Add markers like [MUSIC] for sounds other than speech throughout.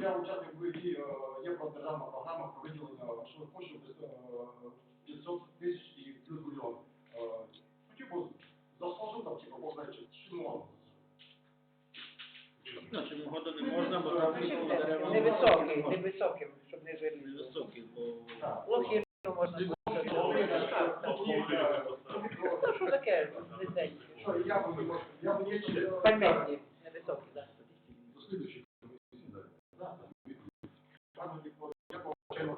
я учасник бойові, е, є про державна програма про виділення, що коштів десь, е, 500 тисяч і плюс мільйон. Е, Ну, типу, заслужив там, типу, можна чи чи не можна. Ну, чому года не можна, бо там ніколи дерева Невисокий, невисокий, щоб не жирний. Невисокий, бо. Лохи можна. Ну, що таке. Що, я я буду є чи... Так. До слідуючої комісії, да. Да, да. Там, типу, я получаю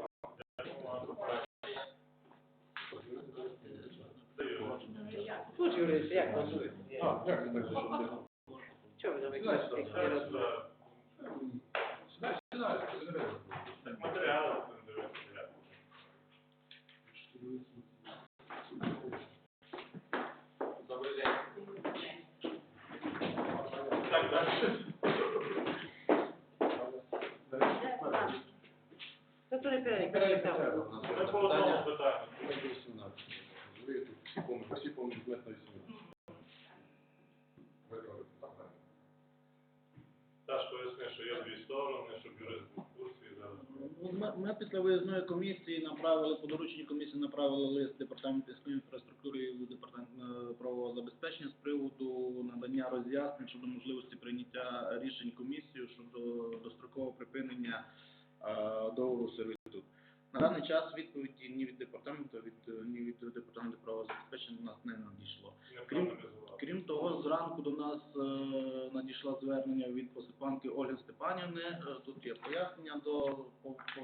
Тут юрист, як там? А, як так зайшов? Чого ви там якісь такі роз- Сідай, сідай, сідай. Так матеріали будемо дивитися. Добрий день. Так, далі. Та то не перелік, Перелік там. Ми по одному питанню. Ви тут всі повні, всі повні предметної сім'ї. Теж поясни, що є дві сторони, щоб курсі зараз. Ну, Ми, ми після виїзної комісії направили, по дорученню комісії направили лист департаменту міської інфраструктури і департамент е, правового забезпечення з приводу надання роз'яснень щодо можливості прийняття рішень комісії щодо дострокового припинення е, договору сервітуту. На даний час відповіді ні від департаменту, від е, ні від департаменту правозабезпечення нас не надійшло. Крім- Крім того, зранку до нас е, надійшло звернення від посипанки Ольги Степанівни. Е, тут є пояснення до по, по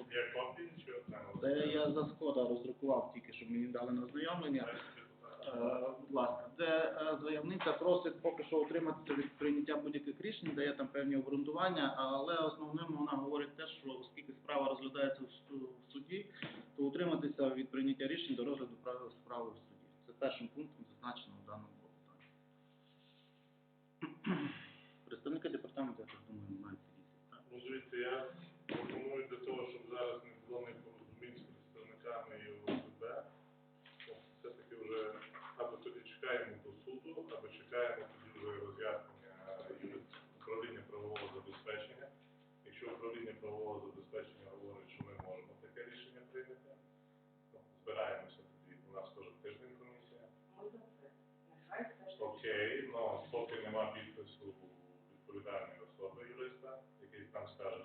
де я за схода роздрукував тільки, щоб мені дали на ознайомлення. Е, будь ласка, де е, заявниця просить поки що утриматися від прийняття будь-яких рішень, дає там певні обґрунтування, але основним вона говорить те, що оскільки справа розглядається в суді, то утриматися від прийняття рішень до розгляду справи в суді. Це першим пунктом зазначено в даному клопотанні. [CLEARS THROAT] Представники департаменту, я так думаю, мають так? Ну, я пропоную для того, щоб зараз не було непорозумінь чекаємо до суду, або чекаємо тоді роз'яснення юрист- управління правового забезпечення. Якщо управління правового забезпечення говорить, що ми можемо таке рішення прийняти, ну, збираємося тоді, у нас теж тиждень комісія. Окей, ну поки нема підпису відповідальної особи юриста, який там скаже,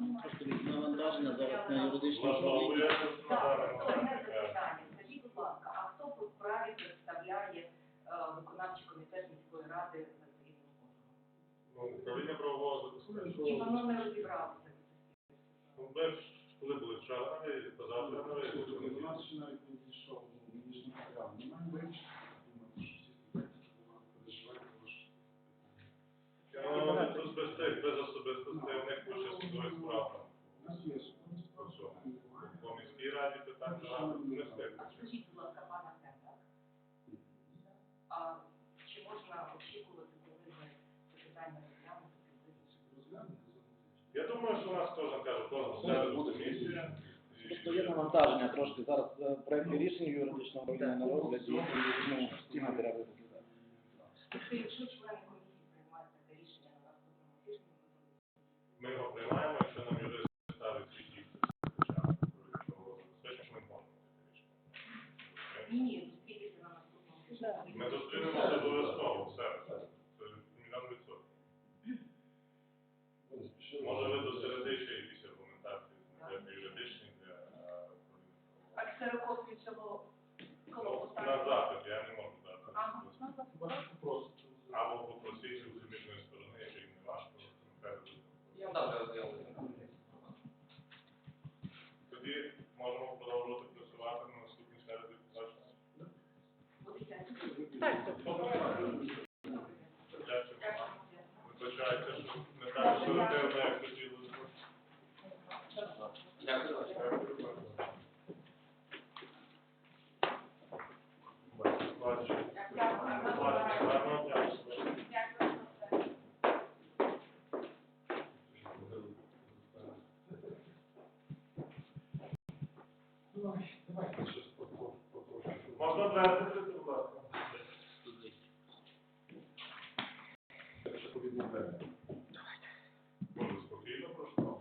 Просто навантаження зараз на на е, запитання. Скажіть, будь ласка, а хто по справі представляє е, виконавчий комітет міської ради цивільним позовом? Ну, управління правового забезпечення. воно не розібралося? Ну, ми коли були на позавтра на Слухайте, виїзді. до нас ще навіть не дійшов, ну, мені ж не матеріал. Ми маємо вирішити, що всі студенти, що Ну, тут без тих, без особистостей, у них куча судових справ. По міській раді багато, не. Скажіть, будь ласка, пана а чи можна очікувати, коли ви це питання? Розглянемо, Я думаю, що у нас кожен каже, кожен середу комісія. Просто є навантаження трошки. Зараз е, проекти рішень юридичного на розгляді, і ну, матеріали розглядають. Тобто, якщо члени Ми його приймаємо, якщо нам юрист ставить свій підпис, звичайно, безпечно, що ми можемо таке рішення. ні, ні, зустрітися на наступному тижні. Ми зустрінемося обов'язково, все, це це мільйон відсотків. Може ви до середи ще якісь аргументації знайдете юридичні для е, А ксерокопію цього Ну, коло На запит, я не можу дати. Ага, на запит. Просто. А Давайте щось по- по- попрошу. Можна дверці, будь ласка. Так що повідомляю. Може, спокійно просто.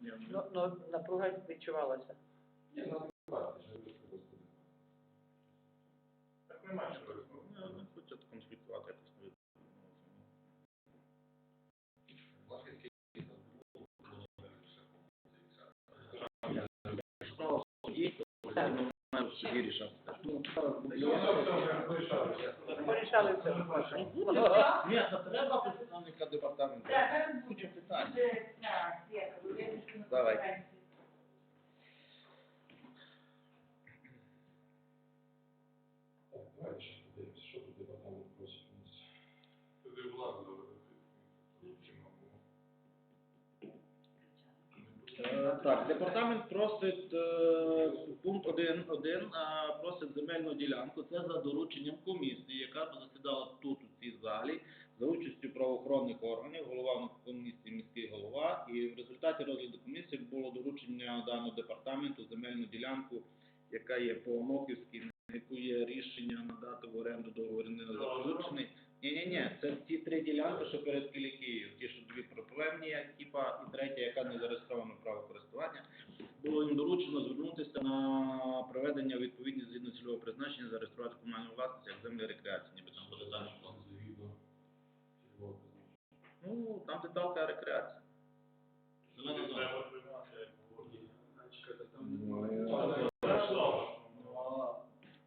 Ні, Ну, ну, напруга відчувалася. Ні, ну, ви сказали. Так немає що ну, не хочуть конфліктувати якось не. Ну, Порішали все. Ні, треба представника департаменту. Куча питань. Давай. Так, департамент просить е, пункт 1.1, е, просить земельну ділянку. Це за дорученням комісії, яка засідала тут у цій залі за участю правоохоронних органів, голова комісії міський голова. І в результаті розгляду комісії було доручення даного департаменту земельну ділянку, яка є по Оноківській, на яку є рішення надати в оренду договір не заключений. Ні, ні, ні, це ті три ділянки, що перед Кілікією, ті, що дві проблемні, типа, і третя, яка не зареєстрована право користування. Було їм доручено звернутися на проведення відповідні згідно цільового призначення, зареєструвати комунальну власність як землі рекреації, ніби там буде далі. Згідно цільового призначення. Ну, там деталка рекреація. Зелена зона. Чекайте, там Ну, немає.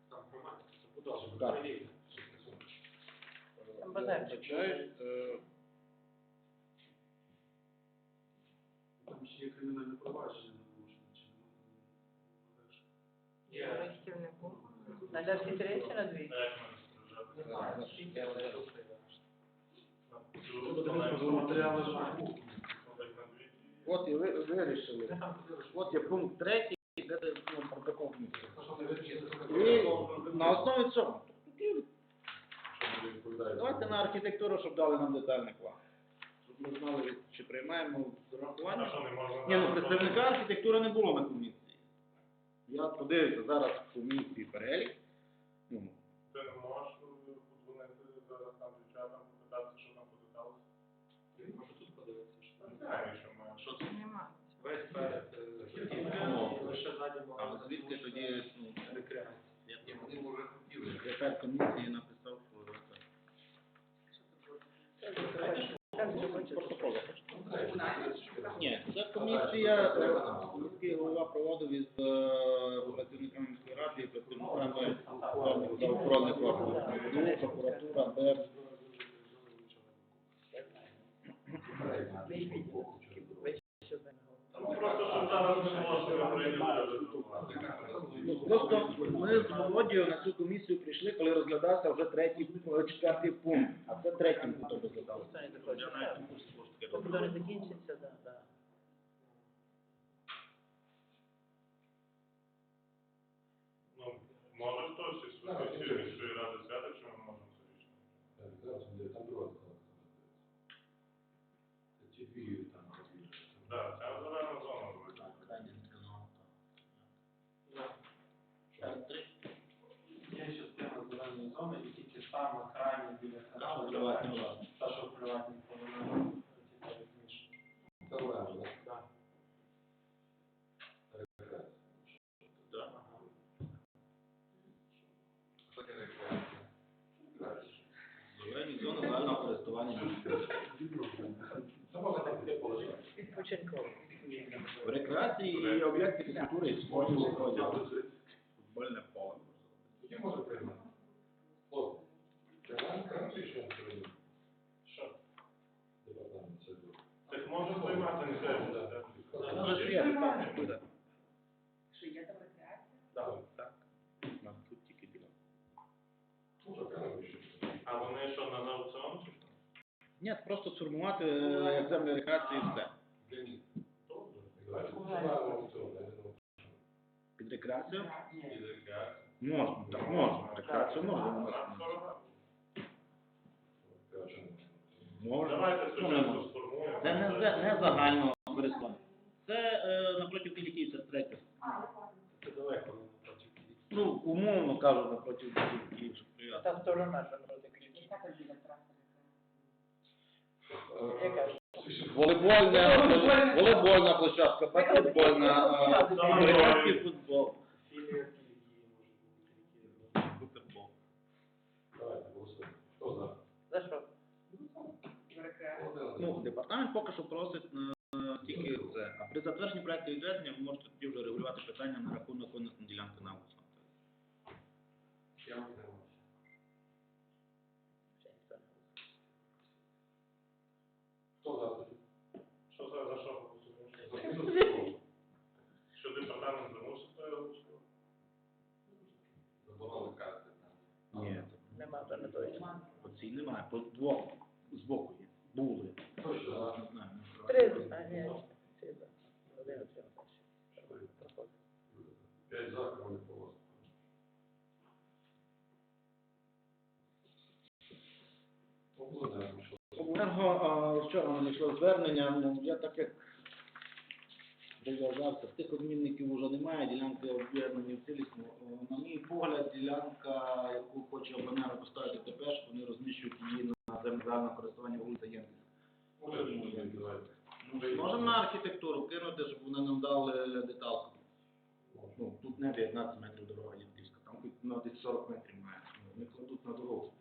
Там забудова. Там базарчик. Немає. Немає. Я вже розповідав. Цю Подивіться, бо матеріали ж на Так, на дві. От і ви вирішили. От є пункт третій, де ну, протокол комісії. І на основі цього. Давайте на архітектуру, щоб дали нам детальний план. Щоб ми знали, чи приймаємо з урахуванням. не можна? Ні, ну представника архітектури не було на комісії. Я подивився зараз в комісії перелік. Ну, Ти не можеш подзвонити зараз там дівчатам, попитатися, що там попиталося? Ти може тут подивитися, що там. Знаємо, що ми. Що це? Нема. Весь перед е, Ну, лише ззаді а звідки тоді ну, рекреація. я вони вже хотіли. Секретар комісії написав, що це. Ні, це комісія, е, міський голова проводив із е, працівниками міської ради і працівниками правоохоронних органів. Прокуратура. Ну, ви прийняли. Ну, Просто ми з Володією на цю комісію прийшли, коли розглядався вже третій, е, четвертий пункт, а це третім пунктом розглядався. Ніхто не захоче. Я навіть не курсі, що таке Поки робити. не закінчиться, да, да. Ну, може хтось із сесії міської ради сяде, чи ми можемо це рішення? Так, зараз буде, там друга скала. Це ті дві там розвідки. Так, це зелена зона буде. Є частина зеленої зони, і тільки саме крайня біля каналу, приватні та, власності. та, що приватні комунальні, ці та розміщені. Це оренда, Да. так? Рекреація. Да. Ага. Що таке рекреація? Зелені зони загального користування. Це можна там буде положити. Відпочинково. В рекреації і об'єкти фізкультури і спорту виходять. Футбольне поле. Тоді може приймати. Приймаємо що? Департамент це буде. Так може приймати, не буде. Що є там рекреація? Так, так. Нам тут тільки рішити. А вони що, на аукціон? Ні, просто сформувати е, як землі рекреації і все. Думаю. Під рекреацію? Під рекреацію. Можна, так можна. Рекреацію можна. Можна. Давайте Чому спочатку сформуємо. Це не, за- не загального користування. Це е, напроти Кіліківця, третє. Це далеко, ну, напроти Києва. Ну, умовно кажу, напроти Кіліківця. Та сторона, що напроти Києва. Яка Волейбольна, волейбольна площадка, баскетбольна, е, американський футбол. За? Що? Ну, департамент поки що просить е, тільки це. А при затвердженні проекту відведення ви можете тоді вже регулювати питання на рахунок винесення ділянки на аукціон. Я утримався. Ще ніхто не голосує. Хто за тоді? Що за, за що голосуємо? За те, що цілому. Що департамент замусить, то я голосую. Заборони карти. Ні, Нема, то не точно. по цій немає, по двох з боку є. Були. Точно, за. Не знаю, не Три, а ні, всі за. Один отримався. Проходить. П'ять за, кого полос. Обладнаємо, Обленерго вчора надійшло звернення, ну, я так як прив'язався, тих обмінників вже немає, ділянки об'єднані в цілісно. На мій погляд, ділянка, яку хоче обленерго поставити ТПш, вони розміщують її на земельне користування вулиця Єнківська. Ну, Можемо на архітектуру кинути, щоб вони нам дали деталку. Ну, тут не 19 метрів дорога Єнківська, там на десь 40 метрів має. Ну, Вони кладуть на дорогу.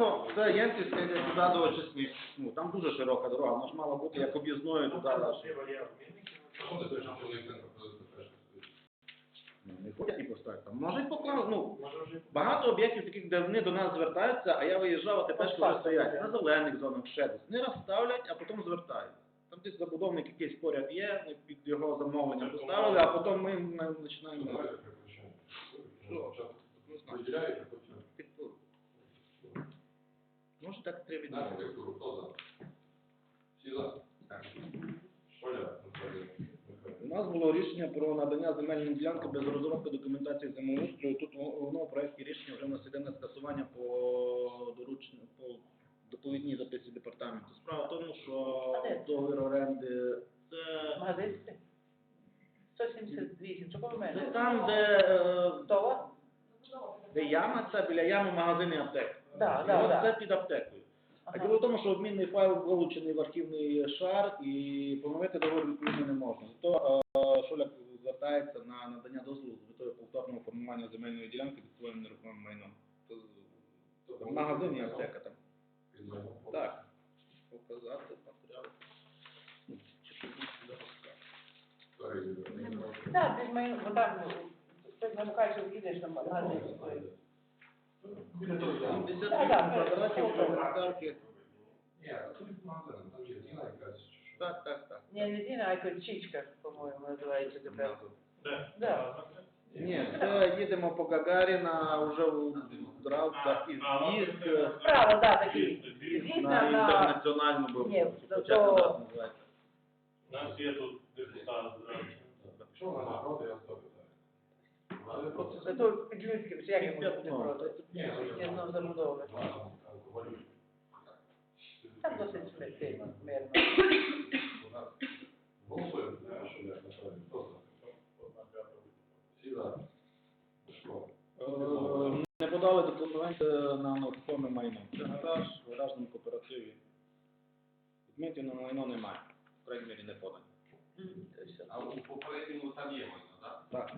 Ну, енерго це Єнківська йде туди до очисних. Ну там дуже широка дорога, вона ж мала бути як об'їзною туди. далі. Ну, Не хочуть і поставити. Там може й поклали. Ну багато об'єктів таких, де вони до нас звертаються, а я виїжджав, а тепер що вже стоять на зелених зонах ще десь. Не розставлять, а потім звертають. Там десь забудовник якийсь поряд є, ми під його замовлення поставили, а потім ми, ми починаємо. Давайте прекращаємо. Що? Спочатку Не знаю. Виділяєте, потім Архітектуру. Може так треба на відмовити. архітектуру. Хто за? Всі за? Оля, У нас було рішення про надання земельної ділянки без розробки документації землеустрою. Тут воно в проєкті рішення вже в нас іде на скасування по дорученню по доповідній записі департаменту. Справа в тому, що де? договір оренди це, Магазинський? 178, чого в це мене? там, де, е, де яма, це біля ями магазин і аптека. Да, І да, от да. Це під аптекою. А діло в тому, що обмінний файл вилучений в архівний шар і поновити договір відповідно не можна. Зато е, Шуляк звертається на надання дозволу з метою повторного формування земельної ділянки під своїм нерухомим майном. То, в магазині аптека там. Так. Показати матеріал. Ну, що? Так, ти ми, бо там, ти на Мукачев їдеш на магазин. Квадратів так. Ні, тут магазин, там є Діна якась. Так, так, так. Не, не Діна, а якась Чичка, по-моєму, називається тепер. Да. Ні, це їдемо по Гагаріна, вже в Дравках і з'їзд Справа, да, такий. З'їзд на на, на, інтернаціональну був. Ні, Початку то- У нас є тут депутат. Що вона проти, я. Вона проти. за то під Людським, чи як йому буде П'ятно. проти? Ні, ну, Є знов забудови. Вона там досить смертельно, мирно. Голосуємо, да, що я. Хто за? Всі за. Е, Не подали документи на нерухоме майно. Це гараж в гаражному кооперативі. Документів на майно немає. В крайній мірі не подані. А у попередньому там є майно, так? Так.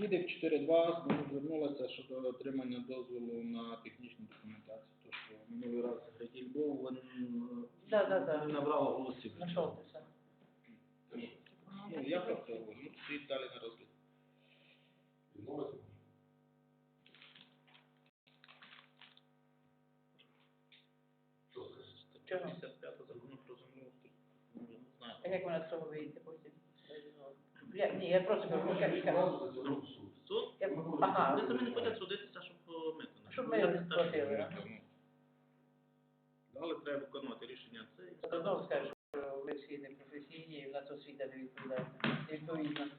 Відик 4.2 знову звернулася щодо отримання дозволу на технічну документацію. То, що минулий раз Григіль був, він е, Да, да, да. не набрав голосів. Все. Ну, я просто говорю, ну, стоїть далі на розгляд. Відмовити? Стаття 55 закону про землеустрій. Ну, не знаю. А як вона з цього вийде потім? Я, ні, я просто кажу, яка- яка. Суд? Я- Ага, Вони самі не хочуть судитися, щоб е. Щоб ми платили. Ну, але треба виконувати рішення це. Знову скажу, що ми всі не і в нас освіта не відповідає. Не відповідна.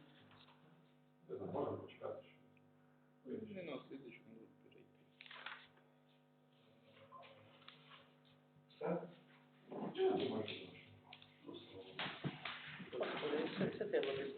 Можемо. Не на перейти. Все? Це- Це.